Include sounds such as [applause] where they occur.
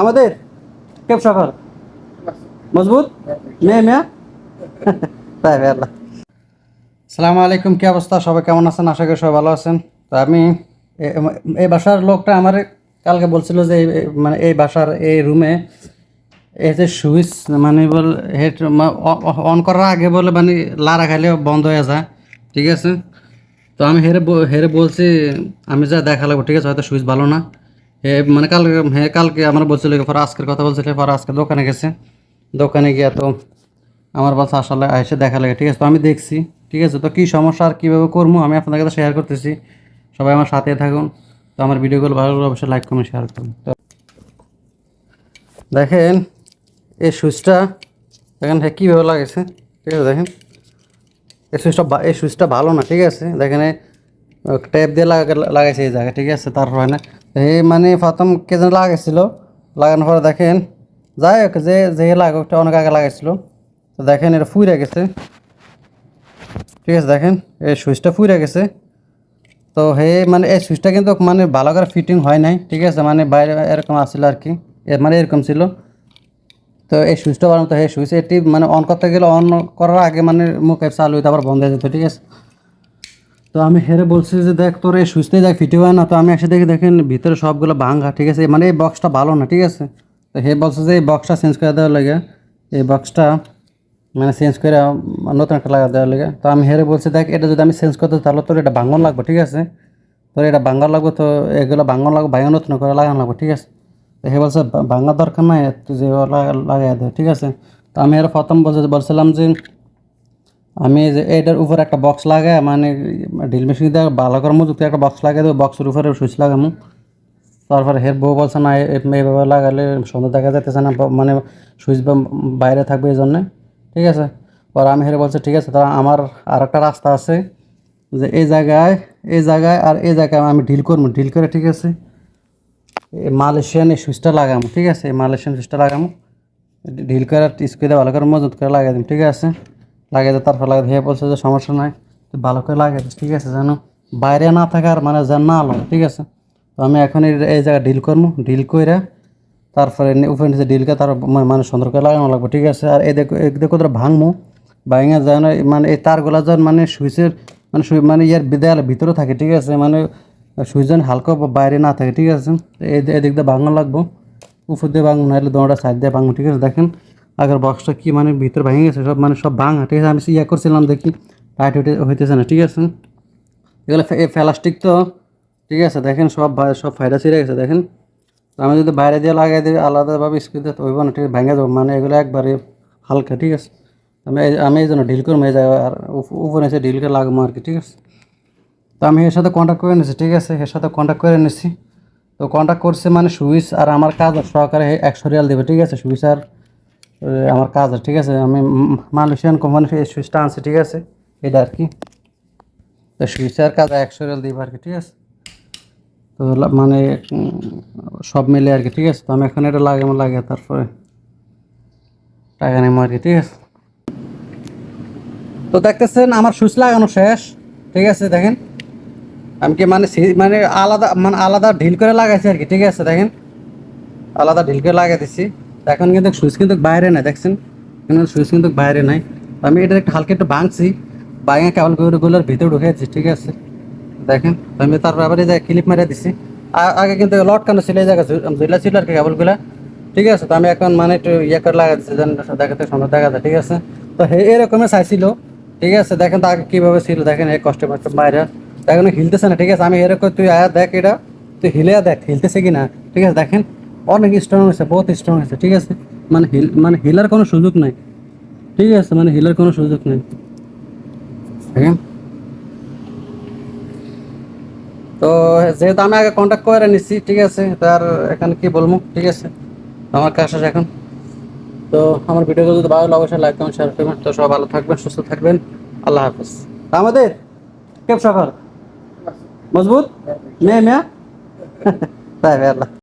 আমাদের? কেপ সফর। মজবুত? মেয়ে, মেয়া? তাই ভাই আলাইকুম, কি অবস্থা? সবাই কেমন আছেন? আশা করি সবাই ভালো আছেন। তো আমি এই বাসার লোকটা আমার কালকে বলছিল যে মানে এই বাসার এই রুমে এই যে সুইচ মানে বল হেড অন করার আগে বলে মানে লারা খাইলে বন্ধ হয়ে যায়। ঠিক আছে? তো আমি হেরে হেরে বলছি, আমি যা দেখা লাগবো, ঠিক আছে? হয়তো সুইচ ভালো না। মানে কালকে হ্যাঁ কালকে আমার বলছিল পরে আজকের কথা বলছিল পরে আজকে দোকানে গেছে। দোকানে গিয়ে তো আমার বলছে আসলে এসে দেখা লাগে, ঠিক আছে? তো আমি দেখছি, ঠিক আছে? তো কী সমস্যা আর কীভাবে করব? আমি আপনাদের কাছে শেয়ার করতেছি। সবাই আমার সাথে থাকুন। তো আমার ভিডিওগুলো ভালো লাগলে অবশ্যই লাইক কমেন্ট শেয়ার করুন। তো দেখেন এই সুইচটা দেখেন হ্যাঁ কীভাবে লাগেছে ঠিক আছে, দেখেন। এই সুইচটা এই সুইচটা ভালো না, ঠিক আছে? দেখেন ট্যাপ দিয়ে লাগা লাগাইছে এই জায়গায়, ঠিক আছে? তারপর হয় না। এই মানে প্রথম কে যেন লাগাইছিল, লাগানোর পরে দেখেন, যাই হোক, যে যে লাগকটা অনেক আগে লাগাইছিল, তো দেখেন এটা ফুইরা গেছে। ঠিক আছে, দেখেন, এই সুইচটা ফুইরা গেছে। তো হে মানে এই সুইচটা কিন্তু মানে ভালো করে ফিটিং হয় নাই, ঠিক আছে মানে বাইরে এরকম আসছিল আর কি মানে এরকম ছিল। তো এই সুইচটা বানানো তো এই সুইচ এটি মানে অন করতে গেলে অন করার আগে মানে মুখে চালু আবার বন্ধ হয়ে যেত, ঠিক আছে। তো আমি হেরে বলছি যে দেখ, তোর এই সুইচটাই দেখ ফিটে হয় না, তো আমি এসে দেখি, দেখেন ভিতরে সবগুলো ভাঙা ঠিক আছে? মানে এই বক্সটা ভালো না, ঠিক আছে? তো হে বলছে যে এই বক্সটা চেঞ্জ করে দেওয়ার লাগে, এই বক্সটা মানে চেঞ্জ করে নতুন একটা লাগা দেওয়ার লাগে। তো আমি হেরে বলছি, দেখ, এটা যদি আমি চেঞ্জ করতে তাহলে তোর এটা ভাঙন লাগবে, ঠিক আছে? তোর এটা ভাঙন লাগবে, তো এগুলো ভাঙন লাগবে ভাঙা নতুন করে লাগানো লাগবে, ঠিক আছে? তো হে বলছে, "ভা- ভাঙার দরকার নাই তুই যে লাগাই দে, ঠিক আছে? তো আমি এর প্রথম বলছে, বলছিলাম যে আমি এটার উপরে একটা বক্স লাগাই মানে ড্রিল মেশিন দিয়ে ভালো করে মজুত একটা বক্স লাগাই দেবো বক্সের উপরে সুইচ লাগামু। তারপরে হের বউ বলছে, না এইভাবে লাগালে সুন্দর দেখা যাইতেছে না মানে সুইচ বাইরে থাকবে এই জন্যে। ঠিক আছে? পর আমি হেরে বলছে, ঠিক আছে তা আমার আর একটা রাস্তা আছে, যে এই জায়গায় এই জায়গায় আর এই জায়গায় আমি ডিল করব ডিল করে ঠিক আছে, এই মালয়েশিয়ান এই সুইচটা লাগামো, ঠিক আছে? এই মালয়েশিয়ান সুইচটা লাগামো ঢিল করে স্কুইতে ভালো করে মজুত করে লাগাই দিম, ঠিক আছে? লাগাই তারপর লাগাই দিয়ে বলছে যে সমস্যা নাই। ভালো করে লাগাই ঠিক আছে, যেন বাইরে না থাকার মানে যেন না আলো ঠিক আছে? তো আমি এখন এই জায়গায় ডিল করব ডিল করে তারপরে নি- উপরে নিচে ডিল করে তার মানে সুন্দর করে লাগানো লাগবে, ঠিক আছে? আর এই দেখো এই দেখো ভাঙবো ভাঙে যেন মানে এই তারগুলা যেন মানে সুইচের মানে সুই মানে ইয়ার দেয়ালের ভিতরে থাকে, ঠিক আছে? মানে সুইচ যেন হালকা বাইরে না থাকে, ঠিক আছে? এই এদিক দিয়ে ভাঙানো লাগবো। উপর দিয়ে ভাঙবো, নাহলে দোনোটা সাইড দিয়ে ভাঙবো, ঠিক আছে? দেখেন আগের বক্সটা কি মানে ভিতরে ভেঙে গেছে, সব মানে সব ভাঙা, ঠিক আছে? আমি ইয়ে করছিলাম দেখি টাইট হইতে হইতেছে না, ঠিক আছে? এগুলো প্লাস্টিক তো, ঠিক আছে? দেখেন সব সব ফায়দা ছিঁড়ে গেছে, দেখেন? তো আমি যদি বাইরে দিয়ে লাগাই দিই, আলাদাভাবে স্ক্রিন দিয়ে তো হইব না, ঠিক ভেঙে যাব মানে এগুলো একবারে হালকা, ঠিক আছে? আমি আমি এই জন্য ডিল করব, এই জায়গায় আর উপরে এসে ডিল করে লাগবো আর কি, ঠিক আছে? তো আমি এর সাথে কন্ট্যাক্ট করে নিয়েছি ঠিক আছে? এর সাথে কন্ট্যাক্ট করে নিয়েছি তো কন্ট্যাক্ট করছে মানে সুইচ আর আমার কাজ সহকারে একশো রিয়াল দেবে, ঠিক আছে? সুইচ আর আমার কাজ ঠিক আছে? আমি মালয়েশিয়ান কোম্পানি এই সুইচটা আনছি, ঠিক আছে? এটা আর কি। তো সুইচ আর কাজ একশো রিয়াল দিব আর কি, ঠিক আছে? তো মানে সব মিলে আর কি, ঠিক আছে? তো আমি এখন এটা লাগাবো লাগে তারপরে টাকা নেব আর কি, ঠিক আছে? তো দেখতেছেন, আমার সুইচ লাগানো শেষ, ঠিক আছে? দেখেন, আমি কি মানে মানে আলাদা মানে আলাদা ঢিল করে লাগাইছি আর কি, ঠিক আছে? দেখেন, আলাদা ঢিল করে লাগাই দিছি। এখন কিন্তু সুইচ কিন্তু বাইরে নাই, দেখছেন? কিন্তু সুইচ কিন্তু বাইরে নাই। আমি এটা একটু হালকা একটু ভাঙছি, ভাঙে কেবলগুলোর ভিতরে ঢুকেছি, ঠিক আছে? দেখেন, আমি তারপর আবার এই জায়গায় ক্লিপ মেরে দিছি। আ- আগে কিন্তু লটকানো ছিল এই জায়গায়, ঝু- ঝুলা ছিল আর কি কেবলগুলা ঠিক আছে, তো আমি এখন মানে একটু ইয়ে করে লাগাই দিচ্ছি যেন দেখাতে সুন্দর দেখা যায়, ঠিক আছে? তো হে এরকমই চাইছিল, ঠিক আছে? দেখেন তো আগে কীভাবে ছিল, দেখেন এই কষ্ট কষ্ট বাইরে। দেখেন হিলতেছে না, ঠিক আছে? আমি এরকম তুই আয়া দেখ এটা, তুই হিলে দেখ, হিলতেছে কি না ঠিক আছে? দেখেন অনেক স্ট্রং হয়েছে বহুত স্ট্রং হয়েছে ঠিক আছে? মানে হিল মানে হিলার কোনো সুযোগ নাই। ঠিক আছে মানে হিলার কোনো সুযোগ নেই। তো যেহেতু আমি আগে কন্ট্যাক্ট করে নিচ্ছি ঠিক আছে তার এখানে কি বলব, ঠিক আছে? আমার শেষ এখন। তো আমার ভিডিওগুলো যদি ভালো লাগে লাইক কমেন্ট শেয়ার করবেন। তো সব ভালো থাকবেন, সুস্থ থাকবেন। আল্লাহ হাফিজ। আমাদের কেপ সফর? মজবুত? মেয়ে, মেয়া? [laughs] তাই আল্লাহ।